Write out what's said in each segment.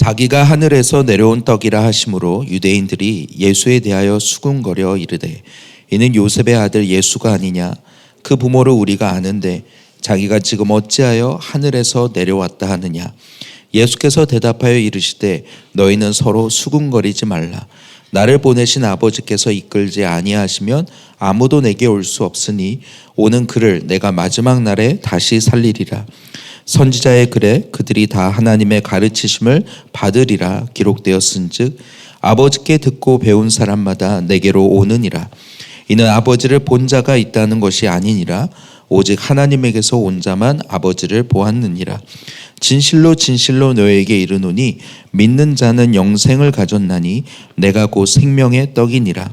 자기가 하늘에서 내려온 떡이라 하심으로 유대인들이 예수에 대하여 수군거려 이르되 이는 요셉의 아들 예수가 아니냐? 그 부모를 우리가 아는데 자기가 지금 어찌하여 하늘에서 내려왔다 하느냐? 예수께서 대답하여 이르시되 너희는 서로 수군거리지 말라. 나를 보내신 아버지께서 이끌지 아니하시면 아무도 내게 올 수 없으니 오는 그를 내가 마지막 날에 다시 살리리라 선지자의 글에 그들이 다 하나님의 가르치심을 받으리라 기록되었은즉 아버지께 듣고 배운 사람마다 내게로 오느니라. 이는 아버지를 본 자가 있다는 것이 아니니라. 오직 하나님에게서 온 자만 아버지를 보았느니라. 진실로 진실로 너에게 이르노니 믿는 자는 영생을 가졌나니 내가 곧 생명의 떡이니라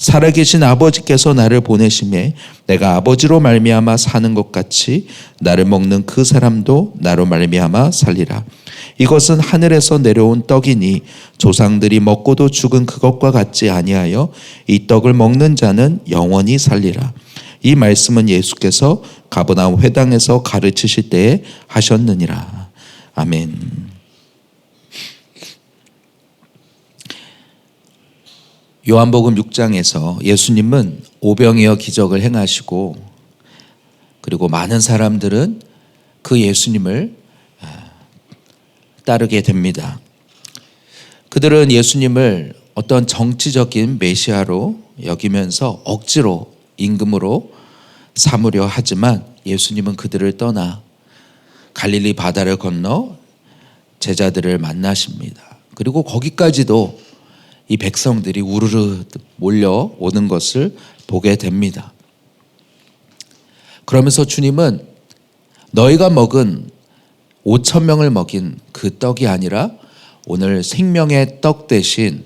살아계신 아버지께서 나를 보내심에 내가 아버지로 말미암아 사는 것 같이 나를 먹는 그 사람도 나로 말미암아 살리라. 이것은 하늘에서 내려온 떡이니 조상들이 먹고도 죽은 그것과 같지 아니하여 이 떡을 먹는 자는 영원히 살리라. 이 말씀은 예수께서 가버나움 회당에서 가르치실 때에 하셨느니라. 아멘. 요한복음 6장에서 예수님은 오병이어 기적을 행하시고 그리고 많은 사람들은 그 예수님을 아, 따르게 됩니다. 그들은 예수님을 어떤 정치적인 메시아로 여기면서 억지로 임금으로 삼으려 하지만 예수님은 그들을 떠나 갈릴리 바다를 건너 제자들을 만나십니다. 그리고 거기까지도 이 백성들이 우르르 몰려오는 것을 보게 됩니다. 그러면서 주님은 너희가 먹은 5천 명을 먹인 그 떡이 아니라 오늘 생명의 떡 대신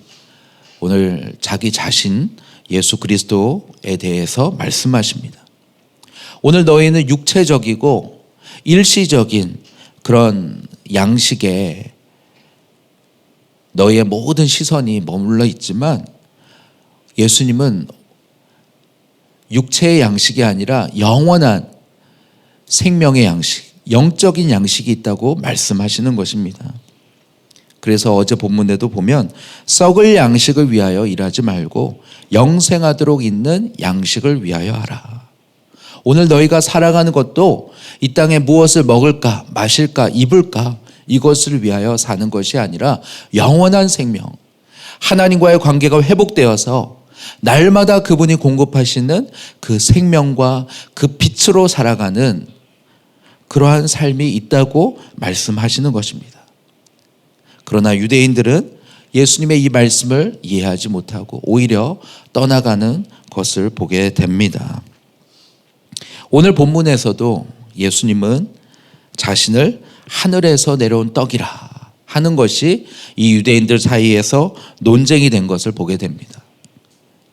오늘 자기 자신 예수 그리스도에 대해서 말씀하십니다. 오늘 너희는 육체적이고 일시적인 그런 양식에 너희의 모든 시선이 머물러 있지만 예수님은 육체의 양식이 아니라 영원한 생명의 양식, 영적인 양식이 있다고 말씀하시는 것입니다. 그래서 어제 본문에도 보면 썩을 양식을 위하여 일하지 말고 영생하도록 있는 양식을 위하여 하라. 오늘 너희가 살아가는 것도 이 땅에 무엇을 먹을까, 마실까, 입을까, 이것을 위하여 사는 것이 아니라 영원한 생명, 하나님과의 관계가 회복되어서 날마다 그분이 공급하시는 그 생명과 그 빛으로 살아가는 그러한 삶이 있다고 말씀하시는 것입니다. 그러나 유대인들은 예수님의 이 말씀을 이해하지 못하고 오히려 떠나가는 것을 보게 됩니다. 오늘 본문에서도 예수님은 자신을 하늘에서 내려온 떡이라 하는 것이 이 유대인들 사이에서 논쟁이 된 것을 보게 됩니다.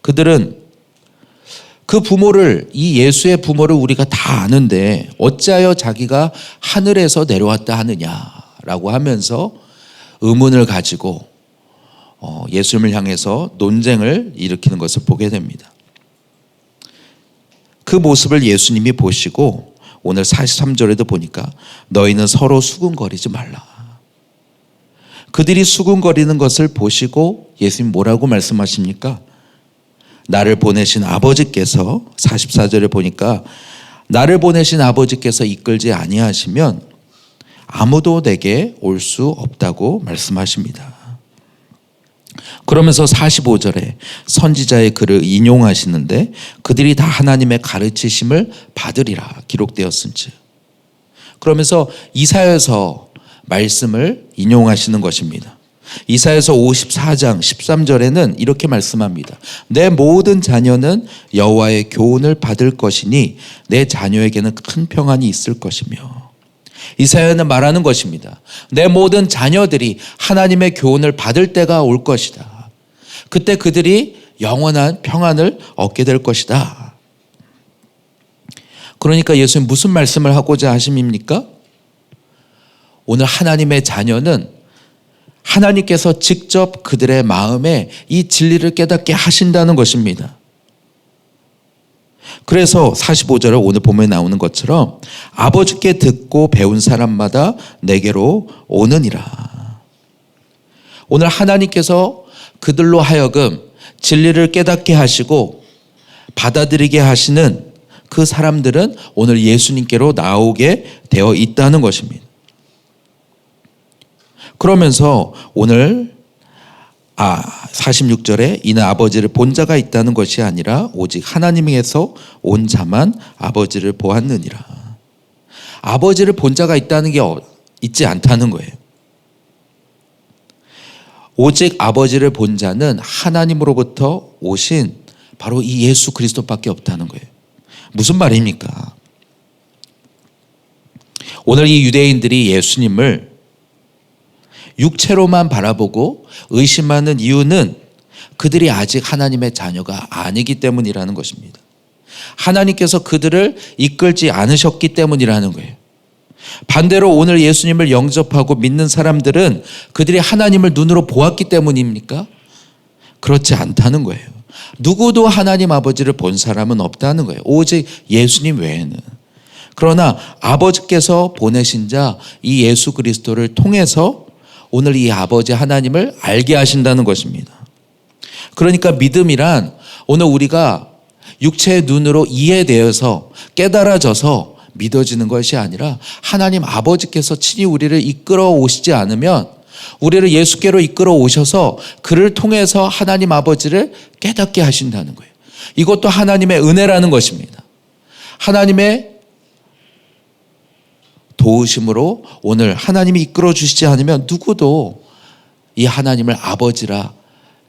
그들은 그 부모를 이 예수의 부모를 우리가 다 아는데 어찌하여 자기가 하늘에서 내려왔다 하느냐라고 하면서 의문을 가지고 어, 예수님을 향해서 논쟁을 일으키는 것을 보게 됩니다. 그 모습을 예수님이 보시고 오늘 43절에도 보니까 너희는 서로 수군거리지 말라. 그들이 수군거리는 것을 보시고 예수님 뭐라고 말씀하십니까? 나를 보내신 아버지께서 44절에 보니까 나를 보내신 아버지께서 이끌지 아니하시면 아무도 내게 올 수 없다고 말씀하십니다. 그러면서 45절에 선지자의 글을 인용하시는데 그들이 다 하나님의 가르치심을 받으리라 기록되었은지. 그러면서 이사여서 말씀을 인용하시는 것입니다. 이사에서 54장 13절에는 이렇게 말씀합니다. 내 모든 자녀는 여호와의 교훈을 받을 것이니 내 자녀에게는 큰 평안이 있을 것이며 이사야는 말하는 것입니다. 내 모든 자녀들이 하나님의 교훈을 받을 때가 올 것이다. 그때 그들이 영원한 평안을 얻게 될 것이다. 그러니까 예수님 무슨 말씀을 하고자 하십니까? 오늘 하나님의 자녀는 하나님께서 직접 그들의 마음에 이 진리를 깨닫게 하신다는 것입니다. 그래서 45절에 오늘 보면 나오는 것처럼 아버지께 듣고 배운 사람마다 내게로 오느니라. 오늘 하나님께서 그들로 하여금 진리를 깨닫게 하시고 받아들이게 하시는 그 사람들은 오늘 예수님께로 나오게 되어 있다는 것입니다. 그러면서 오늘 아 46절에 이는 아버지를 본 자가 있다는 것이 아니라 오직 하나님에서 온 자만 아버지를 보았느니라. 아버지를 본 자가 있다는 게 어- 있지 않다는 거예요. 오직 아버지를 본 자는 하나님으로부터 오신 바로 이 예수 그리스도밖에 없다는 거예요. 무슨 말입니까? 오늘 이 유대인들이 예수님을 육체로만 바라보고 의심하는 이유는 그들이 아직 하나님의 자녀가 아니기 때문이라는 것입니다. 하나님께서 그들을 이끌지 않으셨기 때문이라는 거예요. 반대로 오늘 예수님을 영접하고 믿는 사람들은 그들이 하나님을 눈으로 보았기 때문입니까? 그렇지 않다는 거예요. 누구도 하나님 아버지를 본 사람은 없다는 거예요. 오직 예수님 외에는. 그러나 아버지께서 보내신 자 이 예수 그리스도를 통해서 오늘 이 아버지 하나님을 알게 하신다는 것입니다. 그러니까 믿음이란 오늘 우리가 육체의 눈으로 이해되어서 깨달아져서 믿어지는 것이 아니라 하나님 아버지께서 친히 우리를 이끌어 오시지 않으면 우리를 예수께로 이끌어 오셔서 그를 통해서 하나님 아버지를 깨닫게 하신다는 거예요. 이것도 하나님의 은혜라는 것입니다. 하나님의 도우심으로 오늘 하나님이 이끌어 주시지 않으면 누구도 이 하나님을 아버지라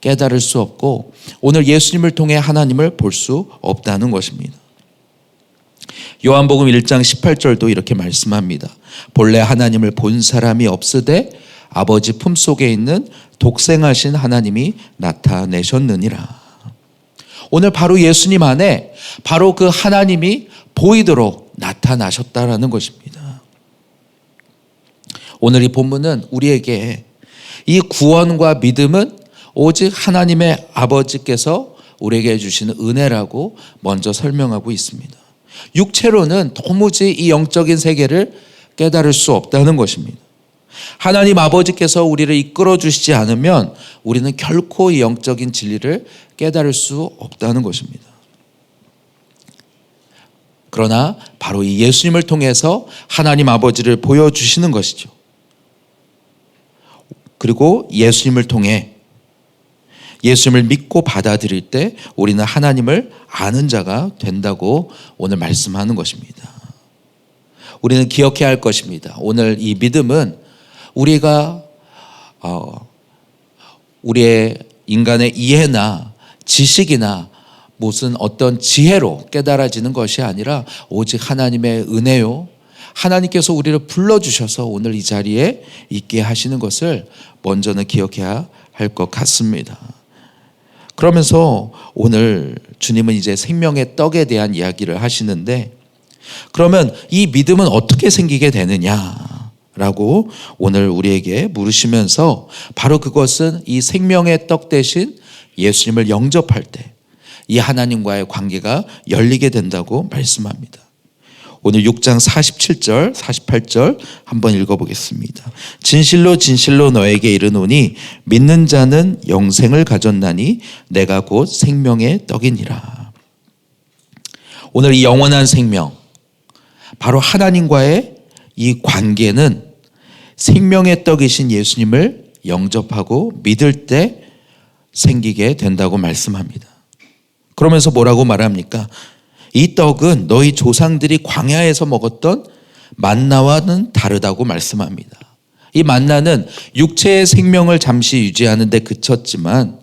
깨달을 수 없고 오늘 예수님을 통해 하나님을 볼 수 없다는 것입니다. 요한복음 1장 18절도 이렇게 말씀합니다. 본래 하나님을 본 사람이 없으되 아버지 품속에 있는 독생하신 하나님이 나타내셨느니라. 오늘 바로 예수님 안에 바로 그 하나님이 보이도록 나타나셨다라는 것입니다. 오늘 이 본문은 우리에게 이 구원과 믿음은 오직 하나님의 아버지께서 우리에게 주시는 은혜라고 먼저 설명하고 있습니다. 육체로는 도무지 이 영적인 세계를 깨달을 수 없다는 것입니다. 하나님 아버지께서 우리를 이끌어 주시지 않으면 우리는 결코 이 영적인 진리를 깨달을 수 없다는 것입니다. 그러나 바로 이 예수님을 통해서 하나님 아버지를 보여주시는 것이죠. 그리고 예수님을 통해 예수님을 믿고 받아들일 때 우리는 하나님을 아는 자가 된다고 오늘 말씀하는 것입니다. 우리는 기억해야 할 것입니다. 오늘 이 믿음은 우리가 어, 우리의 인간의 이해나 지식이나 무슨 어떤 지혜로 깨달아지는 것이 아니라 오직 하나님의 은혜요. 하나님께서 우리를 불러주셔서 오늘 이 자리에 있게 하시는 것을 먼저는 기억해야 할 것 같습니다. 그러면서 오늘 주님은 이제 생명의 떡에 대한 이야기를 하시는데 그러면 이 믿음은 어떻게 생기게 되느냐 라고 오늘 우리에게 물으시면서 바로 그것은 이 생명의 떡 대신 예수님을 영접할 때 이 하나님과의 관계가 열리게 된다고 말씀합니다. 오늘 6장 47절, 48절 한번 읽어보겠습니다. 진실로 진실로 너에게 이르노니 믿는 자는 영생을 가졌나니 내가 곧 생명의 떡이니라. 오늘 이 영원한 생명, 바로 하나님과의 이 관계는 생명의 떡이신 예수님을 영접하고 믿을 때 생기게 된다고 말씀합니다. 그러면서 뭐라고 말합니까? 이 떡은 너희 조상들이 광야에서 먹었던 만나와는 다르다고 말씀합니다. 이 만나는 육체의 생명을 잠시 유지하는 데 그쳤지만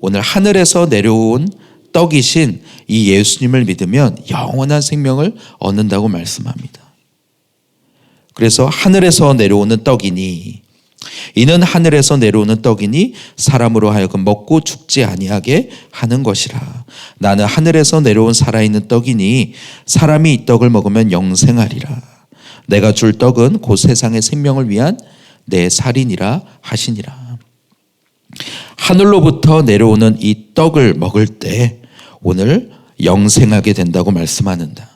오늘 하늘에서 내려온 떡이신 이 예수님을 믿으면 영원한 생명을 얻는다고 말씀합니다. 그래서 하늘에서 내려오는 떡이니 이는 하늘에서 내려오는 떡이니 사람으로 하여금 먹고 죽지 아니하게 하는 것이라. 나는 하늘에서 내려온 살아있는 떡이니 사람이 이 떡을 먹으면 영생하리라. 내가 줄 떡은 곧 세상의 생명을 위한 내 살인이라 하시니라. 하늘로부터 내려오는 이 떡을 먹을 때 오늘 영생하게 된다고 말씀하는다.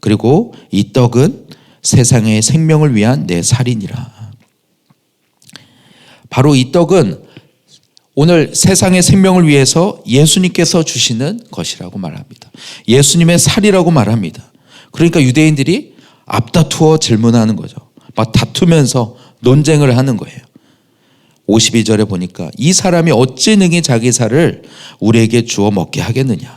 그리고 이 떡은 세상의 생명을 위한 내 살인이라. 바로 이 떡은 오늘 세상의 생명을 위해서 예수님께서 주시는 것이라고 말합니다. 예수님의 살이라고 말합니다. 그러니까 유대인들이 앞다투어 질문하는 거죠. 막 다투면서 논쟁을 하는 거예요. 52절에 보니까 이 사람이 어찌 능히 자기 살을 우리에게 주어 먹게 하겠느냐.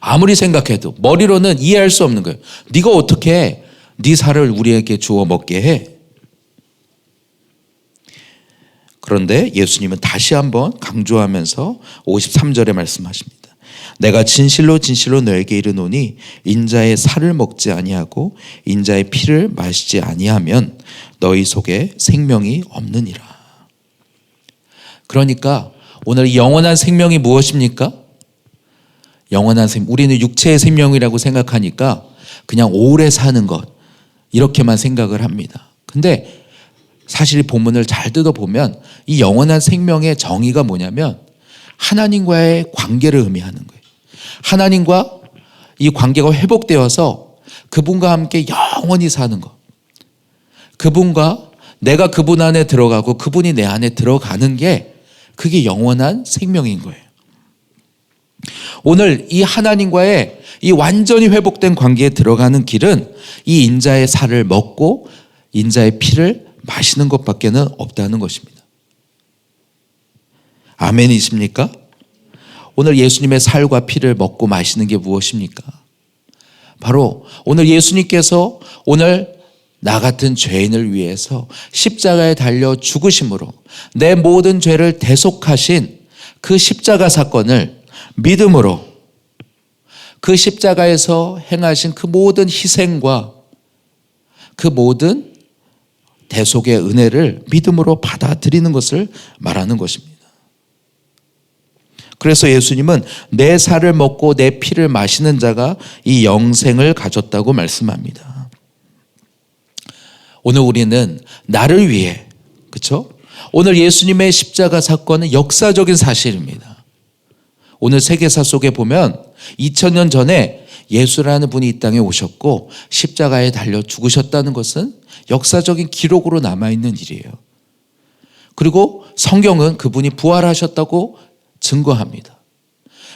아무리 생각해도 머리로는 이해할 수 없는 거예요. 네가 어떻게 네 살을 우리에게 주어 먹게 해? 그런데 예수님은 다시 한번 강조하면서 53절에 말씀하십니다. 내가 진실로 진실로 너에게 이르노니 인자의 살을 먹지 아니하고 인자의 피를 마시지 아니하면 너희 속에 생명이 없느니라. 그러니까 오늘 영원한 생명이 무엇입니까? 영원한 생명. 우리는 육체의 생명이라고 생각하니까 그냥 오래 사는 것 이렇게만 생각을 합니다. 근데 사실 본문을 잘 뜯어보면 이 영원한 생명의 정의가 뭐냐면 하나님과의 관계를 의미하는 거예요. 하나님과 이 관계가 회복되어서 그분과 함께 영원히 사는 것. 그분과 내가 그분 안에 들어가고 그분이 내 안에 들어가는 게 그게 영원한 생명인 거예요. 오늘 이 하나님과의 이 완전히 회복된 관계에 들어가는 길은 이 인자의 살을 먹고 인자의 피를 마시는 것밖에는 없다는 것입니다. 아멘이십니까? 오늘 예수님의 살과 피를 먹고 마시는 게 무엇입니까? 바로 오늘 예수님께서 오늘 나 같은 죄인을 위해서 십자가에 달려 죽으심으로 내 모든 죄를 대속하신 그 십자가 사건을 믿음으로 그 십자가에서 행하신 그 모든 희생과 그 모든 대속의 은혜를 믿음으로 받아들이는 것을 말하는 것입니다. 그래서 예수님은 내 살을 먹고 내 피를 마시는 자가 이 영생을 가졌다고 말씀합니다. 오늘 우리는 나를 위해 그렇죠? 오늘 예수님의 십자가 사건은 역사적인 사실입니다. 오늘 세계사 속에 보면 2000년 전에 예수라는 분이 이 땅에 오셨고 십자가에 달려 죽으셨다는 것은 역사적인 기록으로 남아있는 일이에요. 그리고 성경은 그분이 부활하셨다고 증거합니다.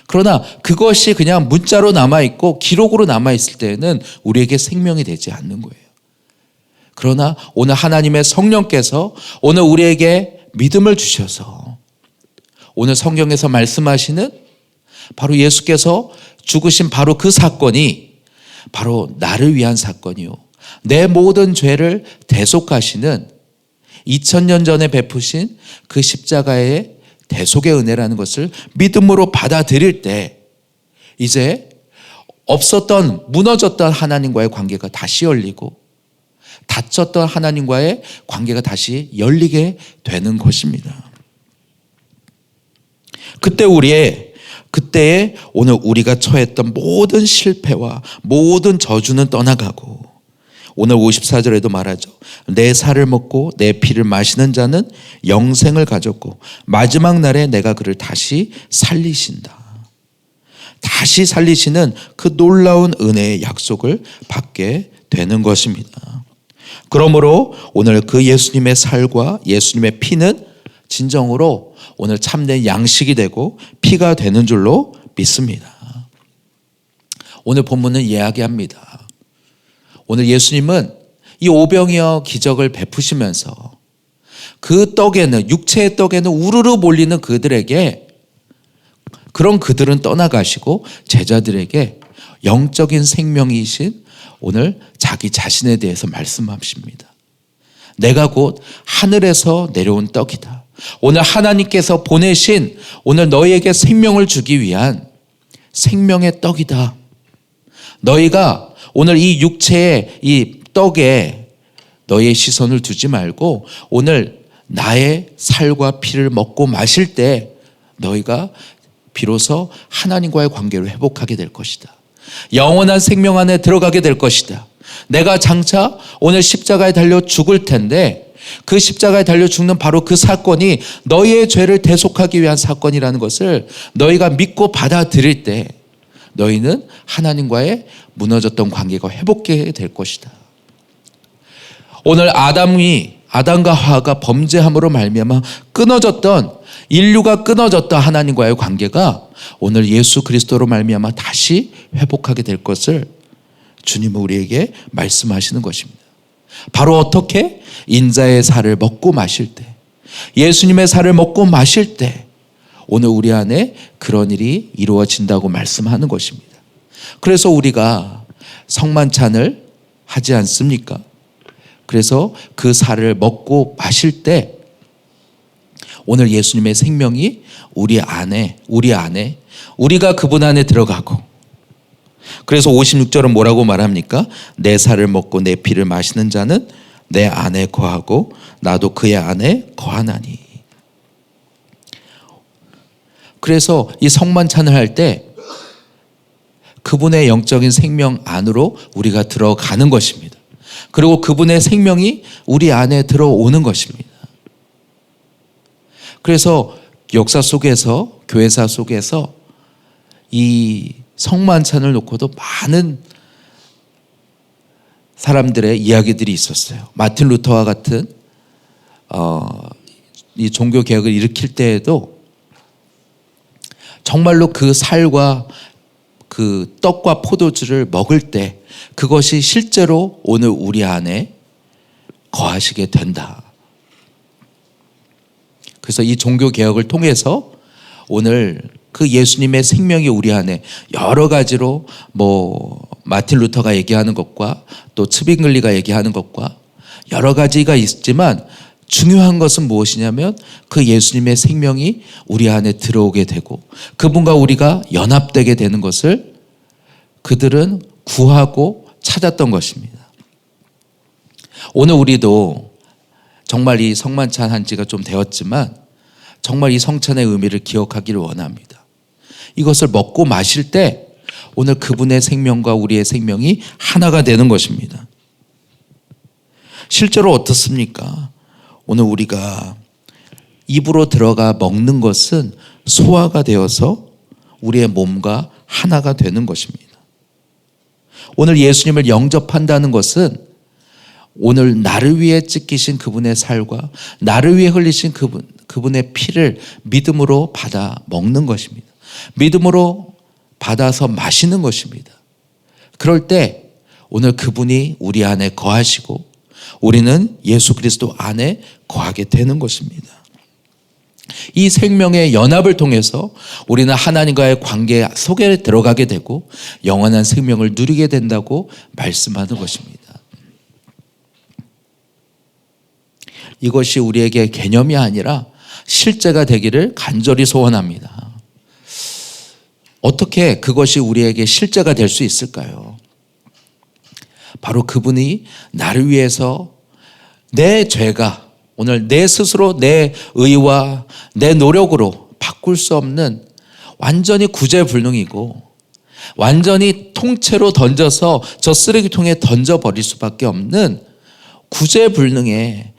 그러나 그것이 그냥 문자로 남아있고 기록으로 남아있을 때에는 우리에게 생명이 되지 않는 거예요. 그러나 오늘 하나님의 성령께서 오늘 우리에게 믿음을 주셔서 오늘 성경에서 말씀하시는 바로 예수께서 죽으신 바로 그 사건이 바로 나를 위한 사건이요. 내 모든 죄를 대속하시는 2000년 전에 베푸신 그 십자가의 대속의 은혜라는 것을 믿음으로 받아들일 때 이제 없었던 무너졌던 하나님과의 관계가 다시 열리고 닫혔던 하나님과의 관계가 다시 열리게 되는 것입니다. 그때 우리의 그때에 오늘 우리가 처했던 모든 실패와 모든 저주는 떠나가고 오늘 54절에도 말하죠. 내 살을 먹고 내 피를 마시는 자는 영생을 가졌고 마지막 날에 내가 그를 다시 살리신다. 다시 살리시는 그 놀라운 은혜의 약속을 받게 되는 것입니다. 그러므로 오늘 그 예수님의 살과 예수님의 피는 진정으로 오늘 참된 양식이 되고 피가 되는 줄로 믿습니다. 오늘 본문은 이야기합니다. 오늘 예수님은 이 오병이어 기적을 베푸시면서 그 떡에는 육체의 떡에는 우르르 몰리는 그들에게 그런 그들은 떠나가시고 제자들에게 영적인 생명이신 오늘 자기 자신에 대해서 말씀하십니다. 내가 곧 하늘에서 내려온 떡이다. 오늘 하나님께서 보내신 오늘 너희에게 생명을 주기 위한 생명의 떡이다. 너희가 오늘 이 육체의 이 떡에 너희의 시선을 두지 말고 오늘 나의 살과 피를 먹고 마실 때 너희가 비로소 하나님과의 관계를 회복하게 될 것이다. 영원한 생명 안에 들어가게 될 것이다. 내가 장차 오늘 십자가에 달려 죽을 텐데 그 십자가에 달려 죽는 바로 그 사건이 너희의 죄를 대속하기 위한 사건이라는 것을 너희가 믿고 받아들일 때 너희는 하나님과의 무너졌던 관계가 회복되게 될 것이다. 오늘 아담이 아담과 하와가 범죄함으로 말미암아 끊어졌던 인류가 끊어졌던 하나님과의 관계가 오늘 예수 그리스도로 말미암아 다시 회복하게 될 것을 주님은 우리에게 말씀하시는 것입니다. 바로 어떻게 인자의 살을 먹고 마실 때 예수님의 살을 먹고 마실 때 오늘 우리 안에 그런 일이 이루어진다고 말씀하는 것입니다. 그래서 우리가 성만찬을 하지 않습니까? 그래서 그 살을 먹고 마실 때 오늘 예수님의 생명이 우리 안에 우리 안에 우리가 그분 안에 들어가고 그래서 56절은 뭐라고 말합니까? 내 살을 먹고 내 피를 마시는 자는 내 안에 거하고 나도 그의 안에 거하나니. 그래서 이 성만찬을 할 때 그분의 영적인 생명 안으로 우리가 들어가는 것입니다. 그리고 그분의 생명이 우리 안에 들어오는 것입니다. 그래서 역사 속에서 교회사 속에서 이 성만찬을 놓고도 많은 사람들의 이야기들이 있었어요. 마틴 루터와 같은 어, 이 종교 개혁을 일으킬 때에도 정말로 그 살과 그 떡과 포도주를 먹을 때 그것이 실제로 오늘 우리 안에 거하시게 된다. 그래서 이 종교 개혁을 통해서 오늘 그 예수님의 생명이 우리 안에 여러 가지로 뭐 마틴 루터가 얘기하는 것과 또 츠빙글리가 얘기하는 것과 여러 가지가 있지만 중요한 것은 무엇이냐면 그 예수님의 생명이 우리 안에 들어오게 되고 그분과 우리가 연합되게 되는 것을 그들은 구하고 찾았던 것입니다. 오늘 우리도 정말 이 성만찬 한 지가 좀 되었지만 정말 이 성찬의 의미를 기억하기를 원합니다. 이것을 먹고 마실 때 오늘 그분의 생명과 우리의 생명이 하나가 되는 것입니다. 실제로 어떻습니까? 오늘 우리가 입으로 들어가 먹는 것은 소화가 되어서 우리의 몸과 하나가 되는 것입니다. 오늘 예수님을 영접한다는 것은 오늘 나를 위해 찢기신 그분의 살과 나를 위해 흘리신 그분, 그분의 피를 믿음으로 받아 먹는 것입니다. 믿음으로 받아서 마시는 것입니다. 그럴 때 오늘 그분이 우리 안에 거하시고 우리는 예수 그리스도 안에 거하게 되는 것입니다. 이 생명의 연합을 통해서 우리는 하나님과의 관계 속에 들어가게 되고 영원한 생명을 누리게 된다고 말씀하는 것입니다. 이것이 우리에게 개념이 아니라 실제가 되기를 간절히 소원합니다. 어떻게 그것이 우리에게 실제가 될 수 있을까요? 바로 그분이 나를 위해서 내 죄가 오늘 내 스스로 내 의와 내 노력으로 바꿀 수 없는 완전히 구제불능이고 완전히 통째로 던져서 저 쓰레기통에 던져버릴 수밖에 없는 구제불능의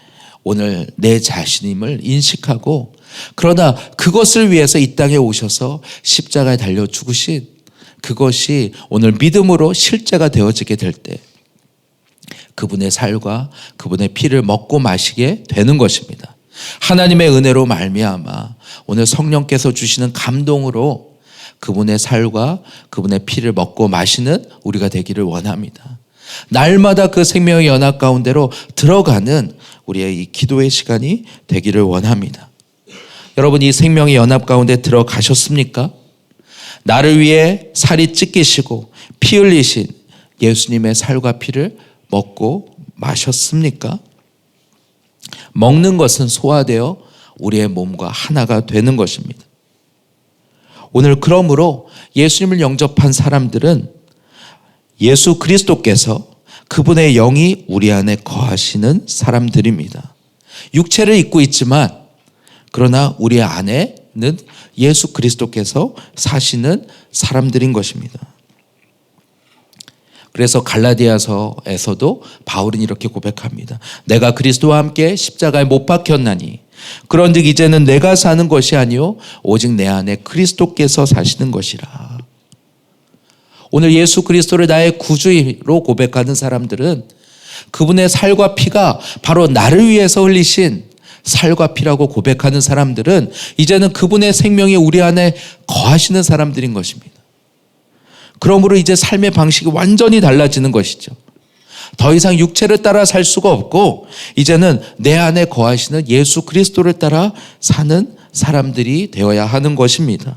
오늘 내 자신임을 인식하고 그러나 그것을 위해서 이 땅에 오셔서 십자가에 달려 죽으신 그것이 오늘 믿음으로 실제가 되어지게 될 때 그분의 살과 그분의 피를 먹고 마시게 되는 것입니다. 하나님의 은혜로 말미암아 오늘 성령께서 주시는 감동으로 그분의 살과 그분의 피를 먹고 마시는 우리가 되기를 원합니다. 날마다 그 생명의 연합 가운데로 들어가는 우리의 이 기도의 시간이 되기를 원합니다. 여러분 이 생명의 연합 가운데 들어가셨습니까? 나를 위해 살이 찢기시고 피 흘리신 예수님의 살과 피를 먹고 마셨습니까? 먹는 것은 소화되어 우리의 몸과 하나가 되는 것입니다. 오늘 그러므로 예수님을 영접한 사람들은 예수 그리스도께서 그분의 영이 우리 안에 거하시는 사람들입니다. 육체를 입고 있지만 그러나 우리 안에는 예수 그리스도께서 사시는 사람들인 것입니다. 그래서 갈라디아서에서도 바울은 이렇게 고백합니다. 내가 그리스도와 함께 십자가에 못 박혔나니 그런즉 이제는 내가 사는 것이 아니요 오직 내 안에 그리스도께서 사시는 것이라. 오늘 예수 그리스도를 나의 구주로 고백하는 사람들은 그분의 살과 피가 바로 나를 위해서 흘리신 살과 피라고 고백하는 사람들은 이제는 그분의 생명이 우리 안에 거하시는 사람들인 것입니다. 그러므로 이제 삶의 방식이 완전히 달라지는 것이죠. 더 이상 육체를 따라 살 수가 없고 이제는 내 안에 거하시는 예수 그리스도를 따라 사는 사람들이 되어야 하는 것입니다.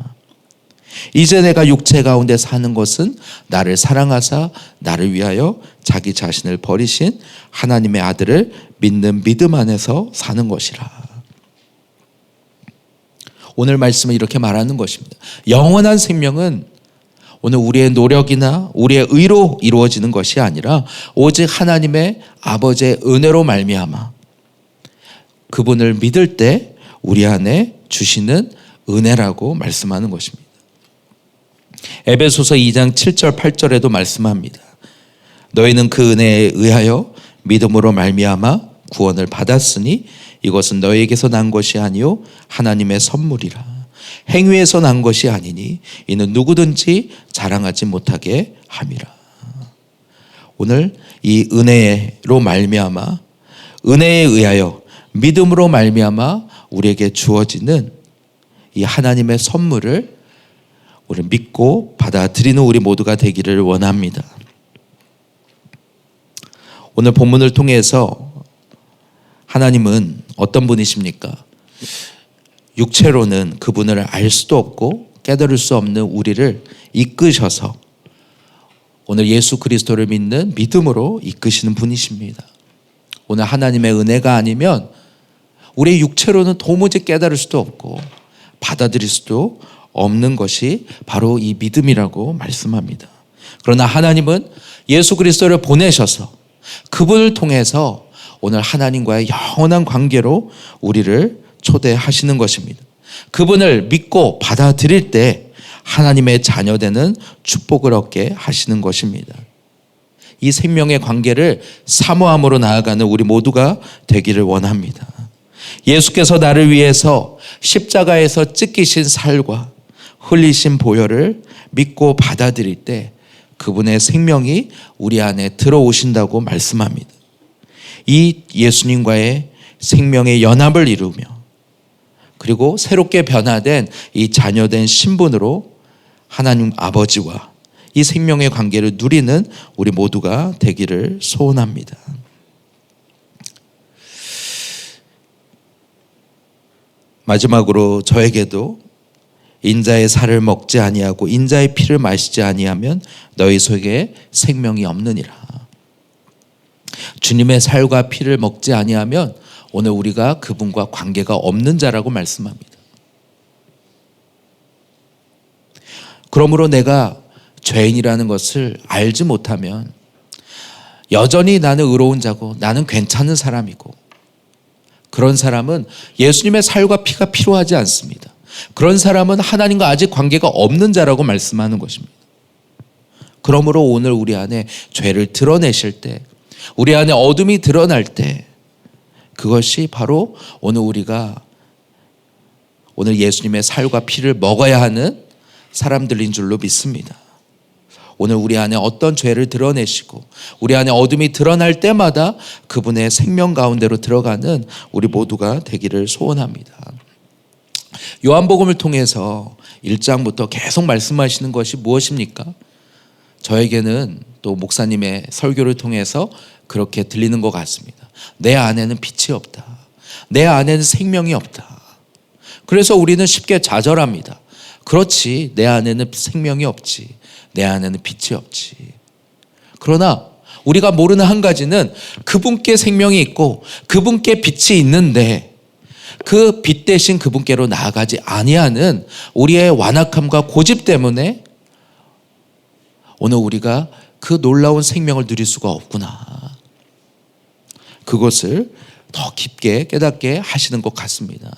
이제 내가 육체 가운데 사는 것은 나를 사랑하사 나를 위하여 자기 자신을 버리신 하나님의 아들을 믿는 믿음 안에서 사는 것이라. 오늘 말씀은 이렇게 말하는 것입니다. 영원한 생명은 오늘 우리의 노력이나 우리의 의로 이루어지는 것이 아니라 오직 하나님의 아버지의 은혜로 말미암아 그분을 믿을 때 우리 안에 주시는 은혜라고 말씀하는 것입니다. 에베소서 2장 7절 8절에도 말씀합니다. 너희는 그 은혜에 의하여 믿음으로 말미암아 구원을 받았으니 이것은 너희에게서 난 것이 아니요 하나님의 선물이라. 행위에서 난 것이 아니니 이는 누구든지 자랑하지 못하게 함이라. 오늘 이 은혜로 말미암아 은혜에 의하여 믿음으로 말미암아 우리에게 주어지는 이 하나님의 선물을 우리 믿고 받아들이는 우리 모두가 되기를 원합니다. 오늘 본문을 통해서 하나님은 어떤 분이십니까? 육체로는 그분을 알 수도 없고 깨달을 수 없는 우리를 이끄셔서 오늘 예수 그리스도를 믿는 믿음으로 이끄시는 분이십니다. 오늘 하나님의 은혜가 아니면 우리 육체로는 도무지 깨달을 수도 없고 받아들일 수도 없는 것이 바로 이 믿음이라고 말씀합니다. 그러나 하나님은 예수 그리스도를 보내셔서 그분을 통해서 오늘 하나님과의 영원한 관계로 우리를 초대하시는 것입니다. 그분을 믿고 받아들일 때 하나님의 자녀되는 축복을 얻게 하시는 것입니다. 이 생명의 관계를 사모함으로 나아가는 우리 모두가 되기를 원합니다. 예수께서 나를 위해서 십자가에서 찢기신 살과 흘리신 보혈을 믿고 받아들일 때 그분의 생명이 우리 안에 들어오신다고 말씀합니다. 이 예수님과의 생명의 연합을 이루며 그리고 새롭게 변화된 이 자녀된 신분으로 하나님 아버지와 이 생명의 관계를 누리는 우리 모두가 되기를 소원합니다. 마지막으로 저에게도 인자의 살을 먹지 아니하고 인자의 피를 마시지 아니하면 너희 속에 생명이 없느니라. 주님의 살과 피를 먹지 아니하면 오늘 우리가 그분과 관계가 없는 자라고 말씀합니다. 그러므로 내가 죄인이라는 것을 알지 못하면 여전히 나는 의로운 자고 나는 괜찮은 사람이고 그런 사람은 예수님의 살과 피가 필요하지 않습니다. 그런 사람은 하나님과 아직 관계가 없는 자라고 말씀하는 것입니다. 그러므로 오늘 우리 안에 죄를 드러내실 때, 우리 안에 어둠이 드러날 때, 그것이 바로 오늘 우리가 오늘 예수님의 살과 피를 먹어야 하는 사람들인 줄로 믿습니다. 오늘 우리 안에 어떤 죄를 드러내시고 우리 안에 어둠이 드러날 때마다 그분의 생명 가운데로 들어가는 우리 모두가 되기를 소원합니다. 요한복음을 통해서 1장부터 계속 말씀하시는 것이 무엇입니까? 저에게는 또 목사님의 설교를 통해서 그렇게 들리는 것 같습니다. 내 안에는 빛이 없다. 내 안에는 생명이 없다. 그래서 우리는 쉽게 좌절합니다. 그렇지. 내 안에는 생명이 없지. 내 안에는 빛이 없지. 그러나 우리가 모르는 한 가지는 그분께 생명이 있고 그분께 빛이 있는데 그 빛 대신 그분께로 나아가지 아니하는 우리의 완악함과 고집 때문에 오늘 우리가 그 놀라운 생명을 누릴 수가 없구나. 그것을 더 깊게 깨닫게 하시는 것 같습니다.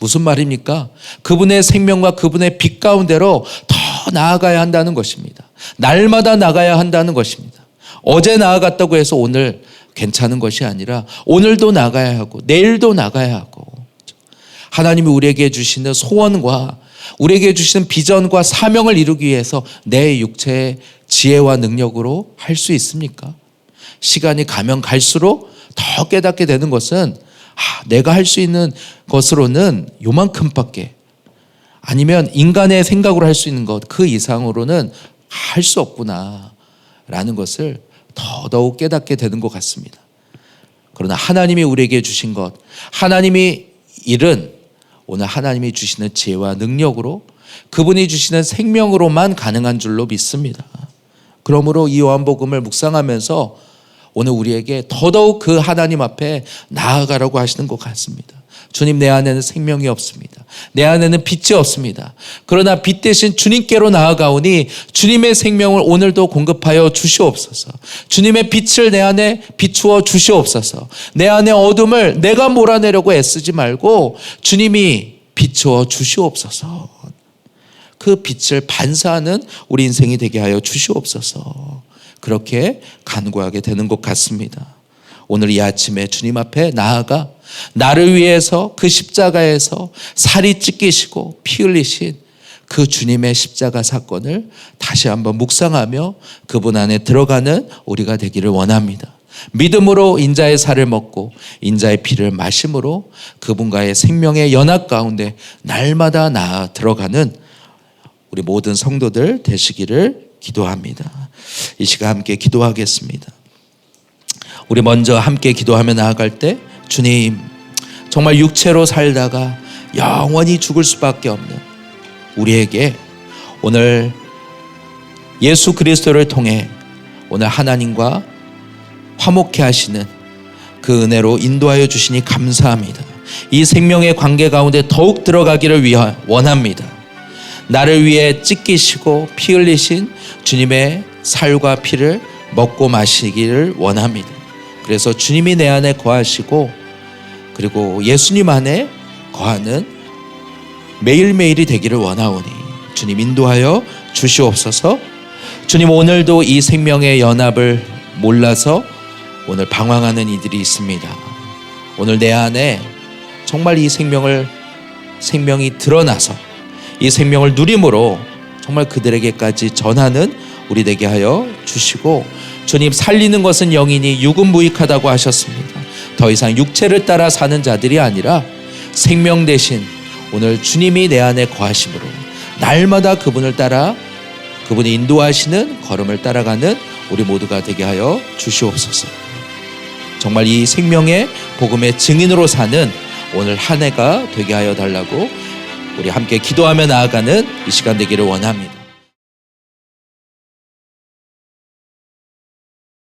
무슨 말입니까? 그분의 생명과 그분의 빛 가운데로 더 나아가야 한다는 것입니다. 날마다 나가야 한다는 것입니다. 어제 나아갔다고 해서 오늘 괜찮은 것이 아니라 오늘도 나가야 하고 내일도 나가야 하고 하나님이 우리에게 주시는 소원과 우리에게 주시는 비전과 사명을 이루기 위해서 내 육체의 지혜와 능력으로 할 수 있습니까? 시간이 가면 갈수록 더 깨닫게 되는 것은 아, 내가 할 수 있는 것으로는 요만큼밖에 아니면 인간의 생각으로 할 수 있는 것 그 이상으로는 할 수 없구나 라는 것을 더더욱 깨닫게 되는 것 같습니다. 그러나 하나님이 우리에게 주신 것, 하나님이 일은 오늘 하나님이 주시는 지혜와 능력으로 그분이 주시는 생명으로만 가능한 줄로 믿습니다. 그러므로 이 요한복음을 묵상하면서 오늘 우리에게 더더욱 그 하나님 앞에 나아가라고 하시는 것 같습니다. 주님 내 안에는 생명이 없습니다. 내 안에는 빛이 없습니다. 그러나 빛 대신 주님께로 나아가오니 주님의 생명을 오늘도 공급하여 주시옵소서. 주님의 빛을 내 안에 비추어 주시옵소서. 내 안에 어둠을 내가 몰아내려고 애쓰지 말고 주님이 비추어 주시옵소서. 그 빛을 반사하는 우리 인생이 되게 하여 주시옵소서. 그렇게 간구하게 되는 것 같습니다. 오늘 이 아침에 주님 앞에 나아가 나를 위해서 그 십자가에서 살이 찢기시고 피 흘리신 그 주님의 십자가 사건을 다시 한번 묵상하며 그분 안에 들어가는 우리가 되기를 원합니다. 믿음으로 인자의 살을 먹고 인자의 피를 마심으로 그분과의 생명의 연합 가운데 날마다 나아 들어가는 우리 모든 성도들 되시기를 기도합니다. 이 시간 함께 기도하겠습니다. 우리 먼저 함께 기도하며 나아갈 때 주님 정말 육체로 살다가 영원히 죽을 수밖에 없는 우리에게 오늘 예수 그리스도를 통해 오늘 하나님과 화목해 하시는 그 은혜로 인도하여 주시니 감사합니다. 이 생명의 관계 가운데 더욱 들어가기를 원합니다. 나를 위해 찢기시고 피 흘리신 주님의 살과 피를 먹고 마시기를 원합니다. 그래서 주님이 내 안에 거하시고 그리고 예수님 안에 거하는 매일매일이 되기를 원하오니 주님 인도하여 주시옵소서. 주님 오늘도 이 생명의 연합을 몰라서 오늘 방황하는 이들이 있습니다. 오늘 내 안에 정말 이 생명을 생명이 드러나서 이 생명을 누림으로 정말 그들에게까지 전하는 우리 되게 하여 주시고 주님 살리는 것은 영이니 육은 무익하다고 하셨습니다. 더 이상 육체를 따라 사는 자들이 아니라 생명 대신 오늘 주님이 내 안에 거하심으로 날마다 그분을 따라 그분이 인도하시는 걸음을 따라가는 우리 모두가 되게 하여 주시옵소서. 정말 이 생명의 복음의 증인으로 사는 오늘 한 해가 되게 하여 달라고 우리 함께 기도하며 나아가는 이 시간 되기를 원합니다.